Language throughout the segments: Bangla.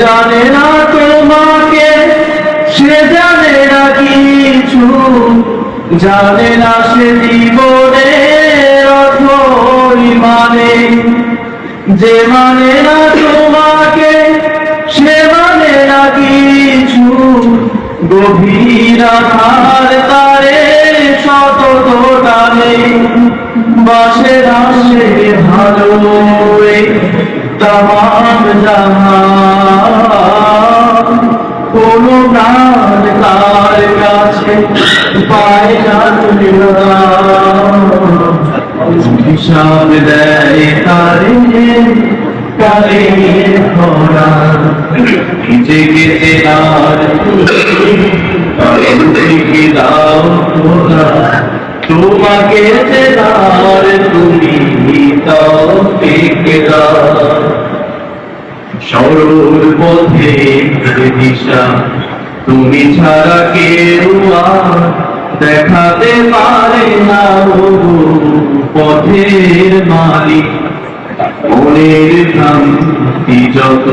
জানে না তোমাকে, সে জানে না কিছু। জানে না সে অথই মানে। যে মানে না তোমাকে, সে মানে না কিছু। গভীর আধার তারে শত টানে। বাসে রাসে ভালো তাম জাহান কোন প্রাণ তার কাছে পায় না হিসাব দেয় তারে কালে খরা তুমি দাও খোদা তোমাকে চেনার তুমি পথে দিশা। তুমি ছাড়া দেখাতে পারে না পথের মালিক। মনের ভ্রান্তি যত,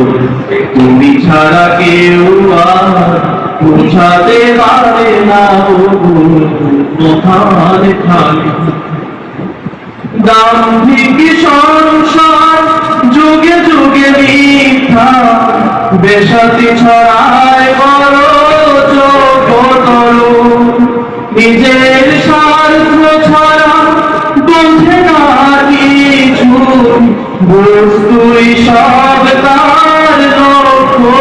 তুমি ছাড়া কেউ বুঝাতে পারে না দাম্ভিক সংসার যুগে যুগে বেসাতি ছড়ায় বড় চোখতর নিজের স্বার্থ ছাড়া বোঝে না কিছু। বস্তুই সব তার লক্ষ্য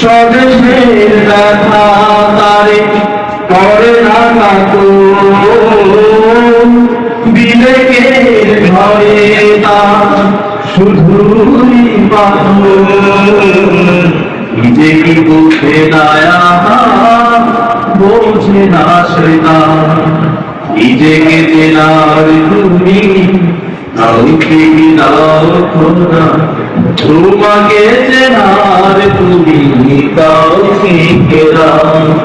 স্বদেশের ব্যথা তারে করে না কাকু। বিবেকের ঘরে তার শুধুই নিজে কি বোঝে দায়া বোঝে না সেটা নিজেকে চেনার তুমি কাউকে দাও তোমাকে চেনার তুমি কাউকে দাও